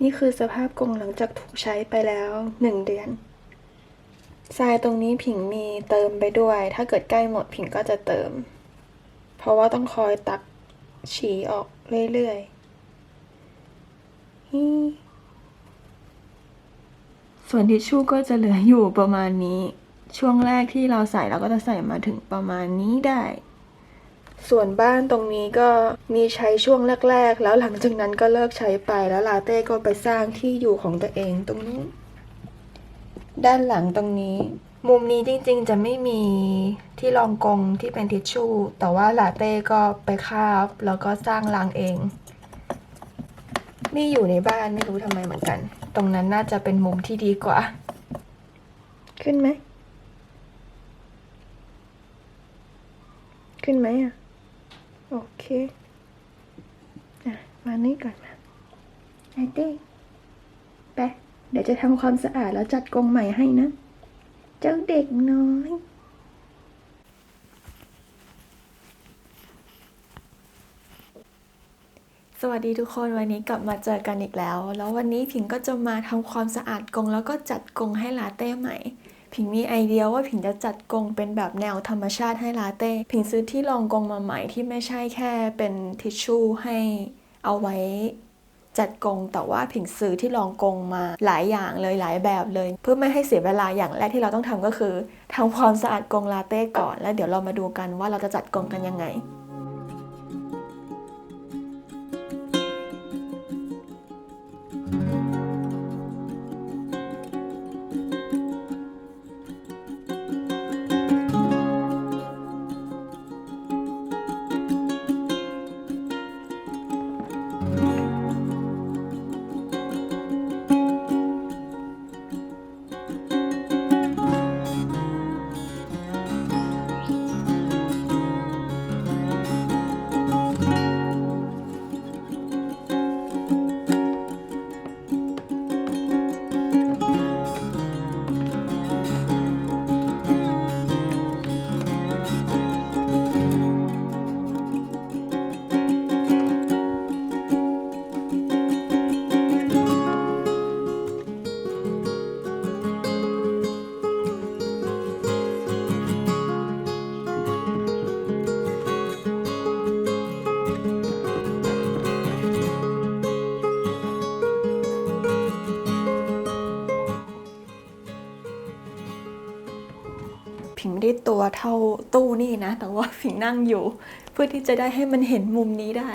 นี่คือสภาพกรงหลังจากถูกใช้ไปแล้วหนึ่งเดือน ทรายตรงนี้ผิงมีเติมไปด้วย ถ้าเกิดใกล้หมดผิงก็จะเติม เพราะว่าต้องคอยตักฉี่ออกเรื่อยๆ ส่วนทิชชู่ก็จะเหลืออยู่ประมาณนี้ ช่วงแรกที่เราใส่เราก็จะใส่มาถึงประมาณนี้ได้ ส่วนบ้านตรงนี้ก็มีใช้ช่วงแรก ๆ แล้วหลังจากนั้นก็เลิกใช้ไปแล้วลาเต้ก็ไปสร้างที่อยู่ของตัวเองตรงนู้นด้านหลังตรงนี้ มุมนี้จริงๆจะไม่มีที่รองกงที่เป็นทิชชู่ แต่ว่าลาเต้ก็ไปคาบแล้วก็สร้างรางเองนี่อยู่ในบ้านไม่รู้ทำไมเหมือนกัน ตรงนั้นน่าจะเป็นมุมที่ดีกว่า ขึ้นไหม ขึ้นไหมอะ โอเคอะมานี่ก่อนมาไอเต้ไปเดี๋ยวจะทำความสะอาดแล้วจัดกรงใหม่ให้นะ เจ้าเด็กน้อยสวัสดีทุกคนวันนี้กลับมาเจอกันอีกแล้ว แล้ววันนี้ผิงก็จะมาทำความสะอาดกรงแล้วก็จัดกรงให้ลาเต้ใหม่ ผิงมีไอเดียว่าผิงจะจัดกงเป็นแบบแนวธรรมชาติให้ลาเต้ ผิงซื้อที่รองกงมาใหม่ที่ไม่ใช่แค่เป็นทิชชู่ให้เอาไว้จัดกงแต่ว่าผิงซื้อที่รองกงมาหลายอย่างเลยหลายแบบเลย เพื่อไม่ให้เสียเวลาอย่างแรกที่เราต้องทำก็คือทำความสะอาดกงลาเต้ก่อน แล้วเดี๋ยวเรามาดูกันว่าเราจะจัดกงกันยังไง ได้ตัวเท่าตู้นี่นะ แต่ว่าผิงนั่งอยู่ เพื่อที่จะได้ให้มันเห็นมุมนี้ได้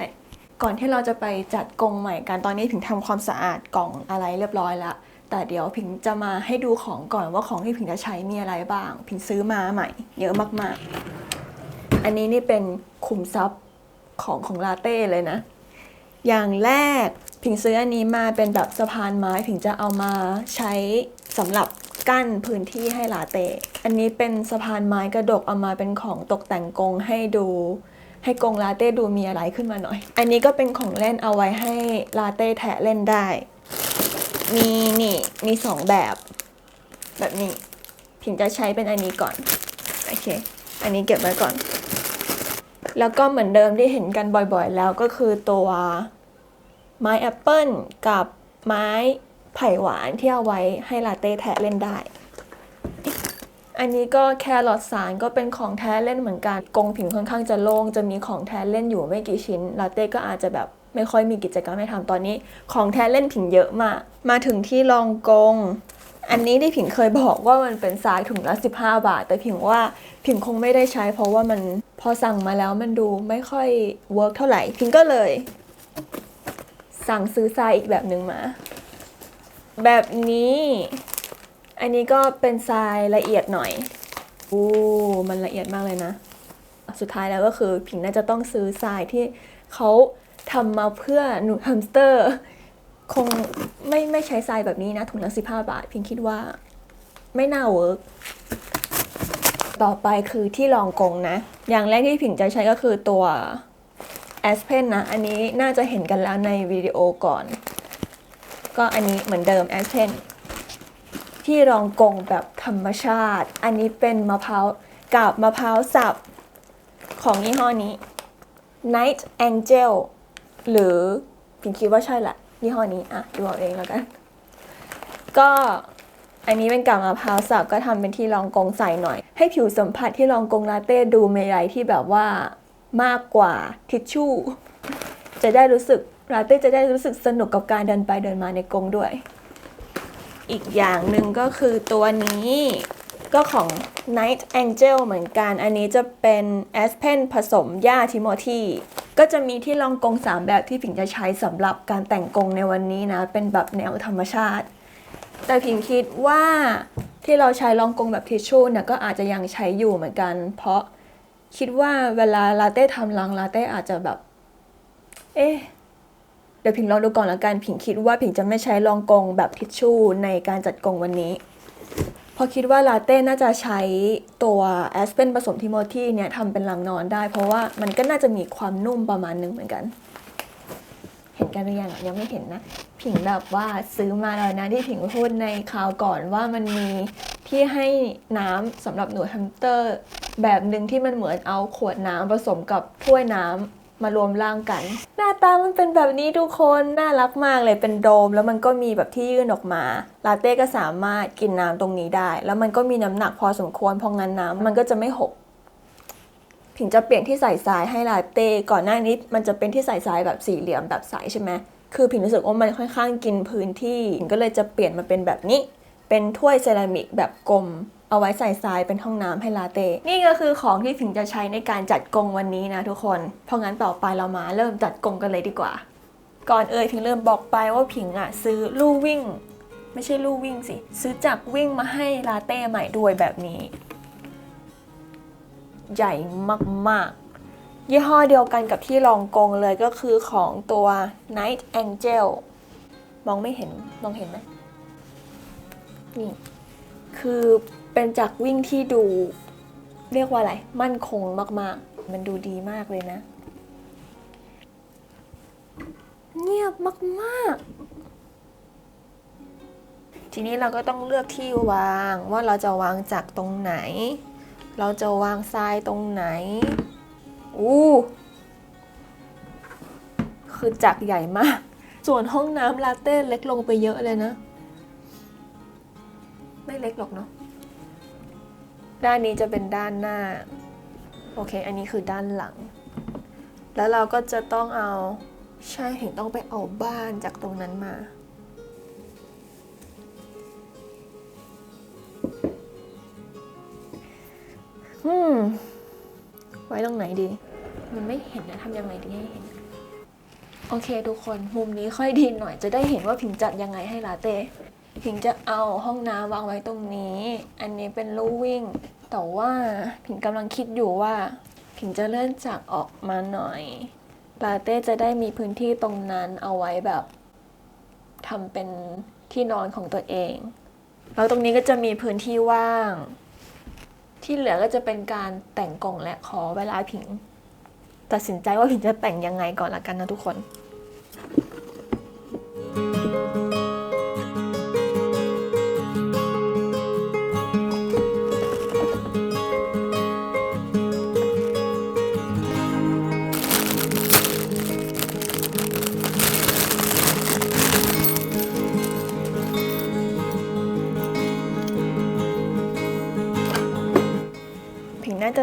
ก่อนที่เราจะไปจัดกรงใหม่กันตอนนี้ผิงทำความสะอาดกล่องอะไรเรียบร้อยละแต่เดี๋ยวผิงจะมาให้ดูของก่อนว่าของที่ผิงจะใช้มีอะไรบ้างผิงซื้อมาใหม่ เยอะมากๆ อันนี้นี่เป็นขุมทรัพย์ของของลาเต้เลยนะ อย่างแรกผิงซื้ออันนี้มาเป็นแบบสะพานไม้ผิงจะเอามาใช้สำหรับ กั้นพื้นที่ให้ลาเต้ อันนี้เป็นสะพานไม้กระดกเอามาเป็นของตกแต่งกรงให้ดู ให้กรงลาเต้ดูมีอะไรขึ้นมาหน่อย อันนี้ก็เป็นของเล่นเอาไว้ให้ลาเต้แทะเล่นได้ มีนี่มีสองแบบ แบบนี้ผิงจะใช้เป็นอันนี้ก่อน โอเค อันนี้เก็บไว้ก่อน แล้วก็เหมือนเดิมที่เห็นกันบ่อยๆ แล้วก็คือตัวไม้แอปเปิลกับไม้ ไผ่หวานที่เอาไว้ให้ลาเต้แทะเล่นได้ อันนี้ก็แครอทสารก็เป็นของแท้เล่นเหมือนกันกรงผิงค่อนข้างจะโล่งจะมีของแท้เล่นอยู่ไม่กี่ชิ้น ลาเต้ก็อาจจะแบบไม่ค่อยมีกิจกรรมให้ทำตอนนี้ ของแท้เล่นผิงเยอะมาก มาถึงที่รองกงอันนี้ที่ผิงเคยบอกว่ามันเป็นทรายถุงละ 15 บาท แต่ผิงว่าผิงคงไม่ได้ใช้ เพราะว่ามันพอสั่งมาแล้วมันดูไม่ค่อยเวิร์กเท่าไหร่ ผิงก็เลย สั่งซื้อทรายอีกแบบหนึ่งมา แบบนี้ อันนี้ก็เป็นทรายละเอียดหน่อยโอ้มันละเอียดมากเลยนะ สุดท้ายแล้วก็คือผิงน่าจะต้องซื้อทรายที่เขาทำมาเพื่อหนูแฮมสเตอร์ คงไม่ไม่ใช้ทรายแบบนี้นะถุงละ15บาท พิงคิดว่าไม่น่าเวิร์กต่อไปคือที่รองกงนะ อย่างแรกที่ผิงจะใช้ก็คือตัว a s p e n นะ อันนี้น่าจะเห็นกันแล้วในวิดีโอก่อน ก็อันนี้เหมือนเดิม a s p e n ที่รองกงแบบธรรมชาติ อันนี้เป็นมะพร้าวกับมะพร้าวสับ ของยี่ห้อนี้ Night Angel หรือพิงคิดว่าใช่แหละยี่ห้อนี้ อะ ดูเอาเองแล้วกัน ก็อันนี้เป็นกากมะพร้าวสับก็ทำเป็นที่รองกงใส่หน่อย ให้ผิวสัมผัสที่รองกงลาเต้ดูมีอะไรที่แบบว่ามากกว่าทิชชู่ จะได้รู้สึก ลาเต้จะได้รู้สึกสนุกกับการเดินไปเดินมาในกรงด้วย อีกอย่างหนึ่งก็คือตัวนี้ก็ของ Night Angel เหมือนกัน อันนี้จะเป็น Aspen ผสมหญ้าทิโมธีก็จะมีที่รองกรงสามแบบที่ผิงจะใช้สำหรับการแต่งกรงในวันนี้นะ เป็นแบบแนวธรรมชาติ แต่พิงคิดว่าที่เราใช้รองกรงแบบทิชชู่เนี่ยก็อาจจะยังใช้อยู่เหมือนกัน เพราะคิดว่าเวลาลาเต้ทำรังลาเต้อาจจะแบบ เอ๊ะ ดี๋ยวพิงลองดูก่อนละกันพิงคิดว่าพิงจะไม่ใช้รองกรงแบบทิชชู่ในการจัดกรงวันนี้เพราะคิดว่าลาเต้น่าจะใช้ตัวแอสเปนผสมทิโมธีเนี่ยทำเป็นรังนอนได้ เพราะว่ามันก็น่าจะมีความนุ่มประมาณหนึงเหมือนกัน เห็นกันหรือยังยังไม่เห็นนะ ผิงแบบว่าซื้อมาแล้วนะที่ผิงพูดในคราวก่อนว่ามันมีที่ให้น้ำสำหรับหนูแฮมสเตอร์ แบบหนึ่งที่มันเหมือนเอาขวดน้ำผสมกับถ้วยน้ำ มารวมร่างกัน หน้าตามันเป็นแบบนี้ทุกคนน่ารักมากเลยเป็นโดม แล้วมันก็มีแบบที่ยื่นออกมา ลาเต้ก็สามารถกินน้ำตรงนี้ได้ แล้วมันก็มีน้ำหนักพอสมควรเพราะงั้นน้ำมันก็จะไม่หกผิงจะเปลี่ยนที่ใส่ทรายให้ลาเต้ก่อนหน้านี้มันจะเป็นที่ใส่ทรายแบบสี่เหลี่ยมแบบใสใช่ไหมคือผิงรู้สึกว่ามันค่อนข้างกินพื้นที่ผิงก็เลยจะเปลี่ยนมาเป็นแบบนี้ เป็นถ้วยเซรามิกแบบกลม เอาไว้ใส่ทรายเป็นห้องน้ำให้ลาเต้ นี่ก็คือของที่ผิงจะใช้ในการจัดกรงวันนี้นะทุกคน เพราะงั้นต่อไปเรามาเริ่มจัดกรงกันเลยดีกว่า ก่อนเอ่ยผิงเริ่มบอกไปว่าผิงอะซื้อลู่วิ่ง ไม่ใช่ลู่วิ่งสิ ซื้อจักรวิ่งมาให้ลาเต้ใหม่ด้วยแบบนี้ ใหญ่มากๆ ยี่ห้อเดียวกันกับที่รองกงเลยก็คือของตัว Night Angel มองไม่เห็น มองเห็นไหมนี่ คือ เป็นจักรวิ่งที่ดู เรียกว่าอะไร มั่นคงมาก ๆ มันดูดีมากเลยนะ เงียบมากๆ ทีนี้เราก็ต้องเลือกที่วางว่าเราจะวางจักรตรงไหน เราจะวางทรายตรงไหน อู้คือจักรใหญ่มาก ส่วนห้องน้ำลาเต้เล็กลงไปเยอะเลยนะ ไม่เล็กหรอกเนาะ ด้านนี้จะเป็นด้านหน้า โอเค อันนี้คือด้านหลัง แล้วเราก็จะต้องเอา ใช่ถึงต้องไปเอาบ้านจากตรงนั้นมา อืม ไว้ตรงไหนดี มันไม่เห็นนะทำยังไงดีให้เห็น โอเคทุกคน มุมนี้ค่อยดีหน่อยจะได้เห็นว่าพิงจัดยังไงให้ลาเต้ พิงจะเอาห้องน้ำวางไว้ตรงนี้ อันนี้เป็นลู่วิ่ง แต่ว่าพิงกำลังคิดอยู่ว่า พิงจะเลื่อนจากออกมาหน่อยลาเต้จะได้มีพื้นที่ตรงนั้นเอาไว้แบบทำเป็นที่นอนของตัวเอง แล้วตรงนี้ก็จะมีพื้นที่ว่าง ที่เหลือก็จะเป็นการแต่งกล่องและขอเวลาผิง ตัดสินใจว่าผิงจะแต่งยังไงก่อนละกันนะทุกคนผิง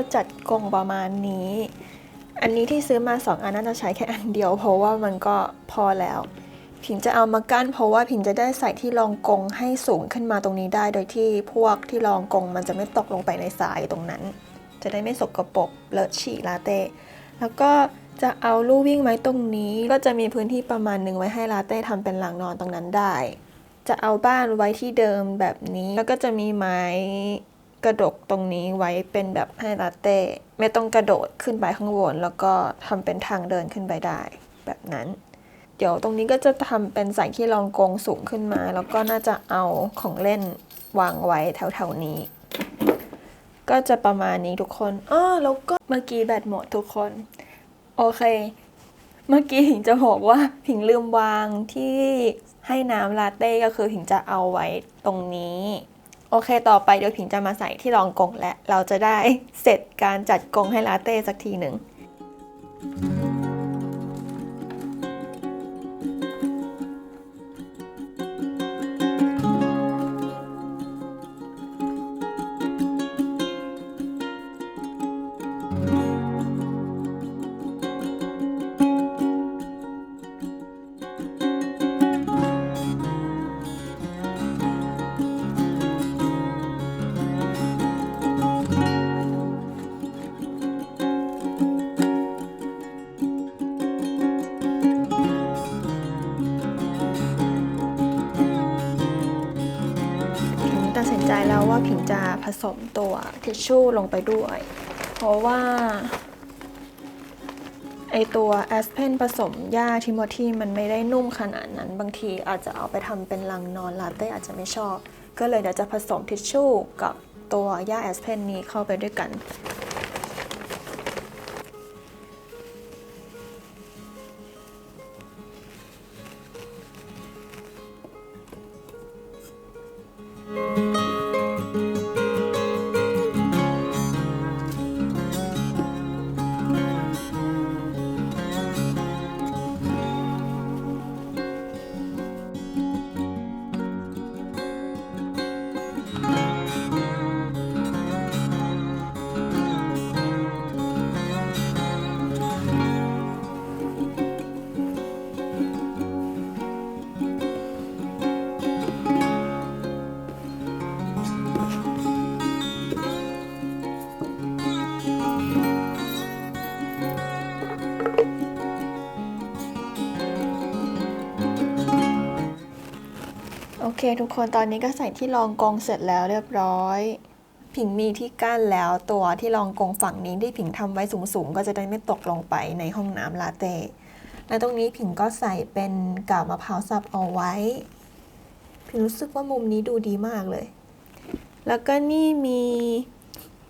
จะจัดกรงประมาณนี้ อันนี้ที่ซื้อมาสองอันน่าจะใช้แค่อันเดียว เพราะว่ามันก็พอแล้ว ผิงจะเอามากั้นเพราะว่าผิงจะได้ใส่ที่รองกรงให้สูงขึ้นมาตรงนี้ได้ โดยที่พวกที่รองกรงมันจะไม่ตกลงไปในทรายตรงนั้น จะได้ไม่สกรปรกเลอะฉี่ลาเต้ แล้วก็จะเอาลู่วิ่งไว้ตรงนี้ก็จะมีพื้นที่ประมาณหนึ่งไว้ให้ลาเต้ทำเป็นหลังนอนตรงนั้นได้ จะเอาบ้านไว้ที่เดิมแบบนี้ แล้วก็จะมีไม้ กระดกตรงนี้ไว้เป็นแบบให้ลาเต้ ไม่ต้องกระโดดขึ้นไปข้างบนแล้วก็ทำเป็นทางเดินขึ้นไปได้ แบบนั้น เดี๋ยวตรงนี้ก็จะทำเป็นใส่ที่รองกรงสูงขึ้นมา แล้วก็น่าจะเอาของเล่นวางไว้แถวๆนี้ ก็จะประมาณนี้ทุกคนอ้อแล้วก็เมื่อกี้แบตหมดทุกคน โอเค เมื่อกี้ผิงจะบอกว่าผิงลืมวางที่ให้น้ำลาเต้ก็คือผิงจะเอาไว้ตรงนี้ โอเคต่อไปเดี๋ยวผิงจะมาใส่ที่รองกงและเราจะได้เสร็จการจัดกงให้ลาเต้สักทีหนึ่งโสมตัวทิชชู่ลงไปด้วย เพราะว่าไอตัวแอสเพนผสมหญ้าทิโมธีมันไม่ได้นุ่มขนาดนั้น บางทีอาจจะเอาไปทำเป็นลังนอนลาเต้อาจจะไม่ชอบ ก็เลยเดี๋ยวจะผสมทิชชู่กับตัวหญ้าแอสเพนนี้เข้าไปด้วยกัน โอเค ทุกคนตอนนี้ก็ใส่ที่รองกองเสร็จแล้วเรียบร้อย ผิงมีที่กั้นแล้วตัวที่รองกองฝั่งนี้ที่ผิงทำไว้สูงๆ ก็จะได้ไม่ตกลงไปในห้องน้ำลาเต้และตรงนี้ผิงก็ใส่เป็นกาบมะพร้าวสับเอาไว้ ผิงรู้สึกว่ามุมนี้ดูดีมากเลย แล้วก็นี่มี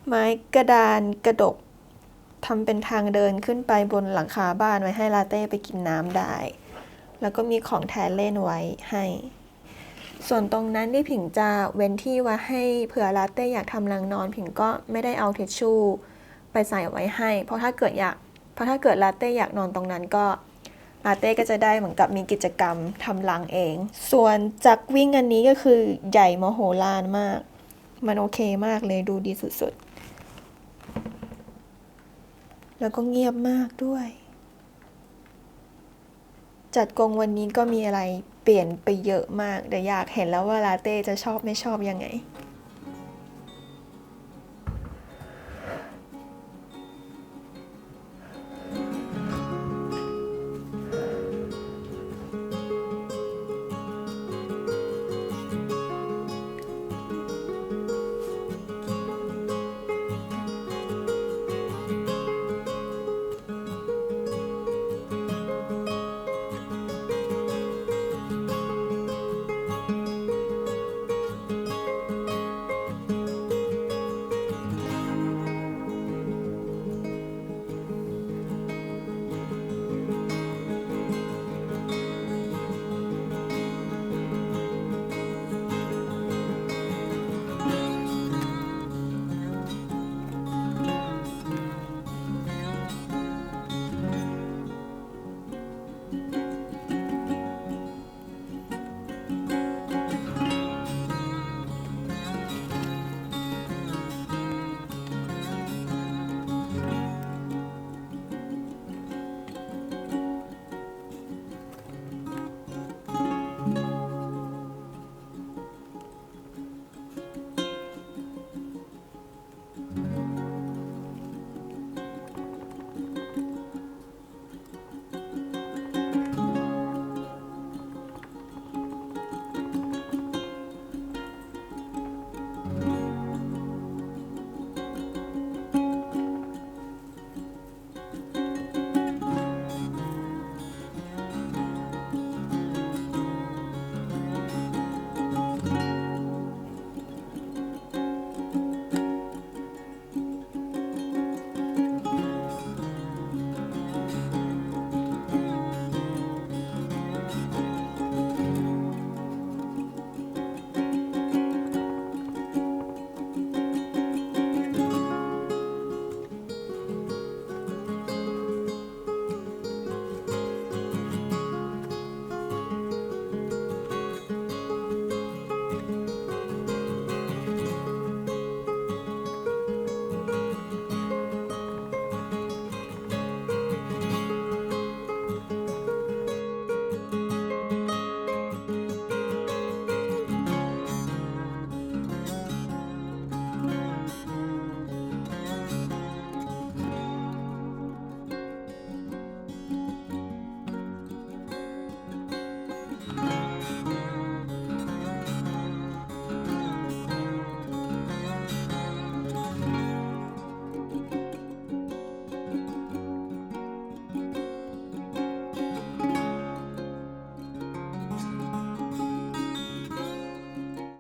ไม้กระดานกระดกทำเป็นทางเดินขึ้นไปบนหลังคาบ้านไว้ให้ลาเต้ไปกินน้ำได้ แล้วก็มีของแทนเล่นไว้ให้ ส่วนตรงนั้นที่ผิงจะเว้นที่ไว้ให้เผื่อลาเต้อยากทำรังนอนผิงก็ไม่ได้เอาทิชชู่ไปใส่ไว้ให้ เพราะถ้าเกิดอยากเพราะถ้าเกิดลาเต้อยากนอนตรงนั้นก็ลาเต้ก็จะได้เหมือนกับมีกิจกรรมทำรังเอง ส่วนจักรวิ่งอันนี้ก็คือใหญ่มโหฬารมาก มันโอเคมากเลยดูดีสุดๆ แล้วก็เงียบมากด้วย จัดกงวันนี้ก็มีอะไร เปลี่ยนไปเยอะมาก เดี๋ยวอยากเห็นแล้วว่าลาเต้จะชอบไม่ชอบยังไง